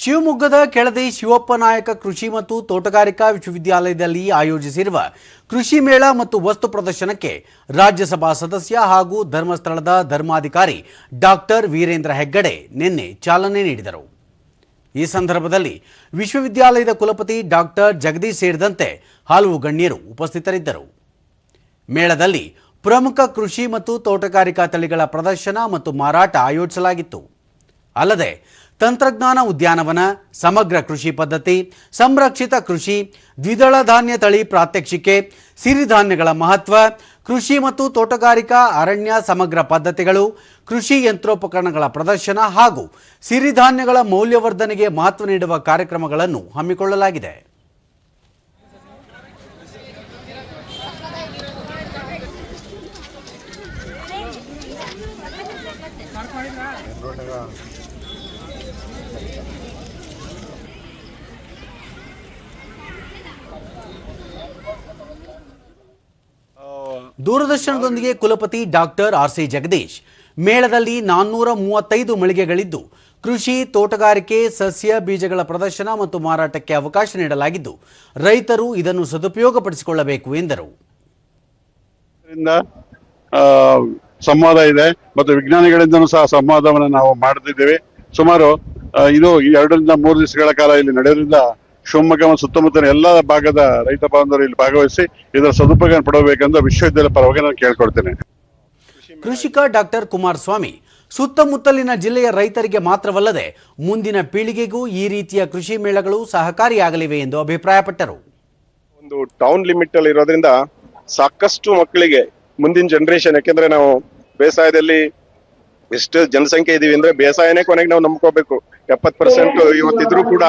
ಶಿವಮೊಗ್ಗದ ಕೆಳದಿ ಶಿವಪ್ಪ ನಾಯಕ ಕೃಷಿ ಮತ್ತು ತೋಟಗಾರಿಕಾ ವಿಶ್ವವಿದ್ಯಾಲಯದಲ್ಲಿ ಆಯೋಜಿಸಿರುವ ಕೃಷಿ ಮೇಳ ಮತ್ತು ವಸ್ತು ಪ್ರದರ್ಶನಕ್ಕೆ ರಾಜ್ಯಸಭಾ ಸದಸ್ಯ ಹಾಗೂ ಧರ್ಮಸ್ಥಳದ ಧರ್ಮಾಧಿಕಾರಿ ಡಾಕ್ಟರ್ ವೀರೇಂದ್ರ ಹೆಗ್ಗಡೆ ನಿನ್ನೆ ಚಾಲನೆ ನೀಡಿದರು. ಈ ಸಂದರ್ಭದಲ್ಲಿ ವಿಶ್ವವಿದ್ಯಾಲಯದ ಕುಲಪತಿ ಡಾಕ್ಟರ್ ಜಗದೀಶ್ ಸೇರಿದಂತೆ ಹಲವು ಗಣ್ಯರು ಉಪಸ್ಥಿತರಿದ್ದರು. ಮೇಳದಲ್ಲಿ ಪ್ರಮುಖ ಕೃಷಿ ಮತ್ತು ತೋಟಗಾರಿಕಾ ತಳಿಗಳ ಪ್ರದರ್ಶನ ಮತ್ತು ಮಾರಾಟ ಆಯೋಜಿಸಲಾಗಿತ್ತು. ಅಲ್ಲದೆ ತಂತ್ರಜ್ಞಾನ ಉದ್ಯಾನವನ, ಸಮಗ್ರ ಕೃಷಿ ಪದ್ಧತಿ, ಸಂರಕ್ಷಿತ ಕೃಷಿ, ದ್ವಿದಳ ಧಾನ್ಯ ತಳಿ ಪ್ರಾತ್ಯಕ್ಷಿಕೆ, ಸಿರಿಧಾನ್ಯಗಳ ಮಹತ್ವ, ಕೃಷಿ ಮತ್ತು ತೋಟಗಾರಿಕಾ ಅರಣ್ಯ ಸಮಗ್ರ ಪದ್ಧತಿಗಳು, ಕೃಷಿ ಯಂತ್ರೋಪಕರಣಗಳ ಪ್ರದರ್ಶನ ಹಾಗೂ ಸಿರಿಧಾನ್ಯಗಳ ಮೌಲ್ಯವರ್ಧನೆಗೆ ಮಹತ್ವ ನೀಡುವ ಕಾರ್ಯಕ್ರಮಗಳನ್ನು ಹಮ್ಮಿಕೊಳ್ಳಲಾಗಿದೆ. ದೂರದರ್ಶನದೊಂದಿಗೆ ಕುಲಪತಿ ಡಾಕ್ಟರ್ ಆರ್ ಸಿ ಜಗದೀಶ್. ಮೇಳದಲ್ಲಿ ನಾನ್ನೂರ ಮೂವತ್ತೈದು ಮಳಿಗೆಗಳಿದ್ದು, ಕೃಷಿ, ತೋಟಗಾರಿಕೆ, ಸಸ್ಯ, ಬೀಜಗಳ ಪ್ರದರ್ಶನ ಮತ್ತು ಮಾರಾಟಕ್ಕೆ ಅವಕಾಶ ನೀಡಲಾಗಿದ್ದು, ರೈತರು ಇದನ್ನು ಸದುಪಯೋಗಪಡಿಸಿಕೊಳ್ಳಬೇಕು ಎಂದರು. ಸಂವಾದ ಇದೆ ಮತ್ತು ವಿಜ್ಞಾನಿಗಳಿಂದನೂ ಸಹ ಸಂವಾದವನ್ನು ನಾವು ಮಾಡ್ತಿದ್ದೇವೆ ಸುಮಾರು ಇದು ಎರಡರಿಂದ ಮೂರು ದಿವಸಗಳ ಕಾಲ ಇಲ್ಲಿ ನಡೆಯೋದ್ರಿಂದ ಶಿವಮೊಗ್ಗ ಮತ್ತು ಸುತ್ತಮುತ್ತಲಿನ ಎಲ್ಲ ಭಾಗದ ರೈತ ಬಾಂಧವರು ಇಲ್ಲಿ ಭಾಗವಹಿಸಿ ಇದರ ಸದುಪಯೋಗ ಪಡಬೇಕೆಂದು ವಿಶ್ವವಿದ್ಯಾಲಯ ಪರವಾಗಿ ನಾನು ಕೇಳ್ಕೊಳ್ತೇನೆ. ಕೃಷಿಕ ಡಾಕ್ಟರ್ ಕುಮಾರಸ್ವಾಮಿ ಸುತ್ತಮುತ್ತಲಿನ ಜಿಲ್ಲೆಯ ರೈತರಿಗೆ ಮಾತ್ರವಲ್ಲದೆ ಮುಂದಿನ ಪೀಳಿಗೆಗೂ ಈ ರೀತಿಯ ಕೃಷಿ ಮೇಳಗಳು ಸಹಕಾರಿಯಾಗಲಿವೆ ಎಂದು ಅಭಿಪ್ರಾಯಪಟ್ಟರು. ಒಂದು ಟೌನ್ ಲಿಮಿಟ್ ಅಲ್ಲಿ ಇರೋದ್ರಿಂದ ಸಾಕಷ್ಟು ಮಕ್ಕಳಿಗೆ ಮುಂದಿನ ಜನರೇಷನ್ ಯಾಕೆಂದ್ರೆ ನಾವು ಬೇಸಾಯದಲ್ಲಿ ಎಷ್ಟು ಜನಸಂಖ್ಯೆ ಇದೀವಿ ಅಂದ್ರೆ ಬೇಸಾಯನೇ ಕೊನೆಗೆ ನಾವು ನಂಬ್ಕೋಬೇಕು. ಎಪ್ಪತ್ ಪರ್ಸೆಂಟ್ ಇವತ್ತಿದ್ರು ಕೂಡ.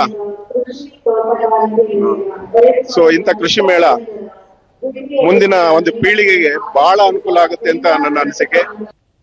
ಸೊ ಇಂತ ಕೃಷಿ ಮೇಳ ಮುಂದಿನ ಒಂದು ಪೀಳಿಗೆಗೆ ಬಹಳ ಅನುಕೂಲ ಆಗುತ್ತೆ ಅಂತ ನನ್ನ ಅನಿಸಿಕೆ.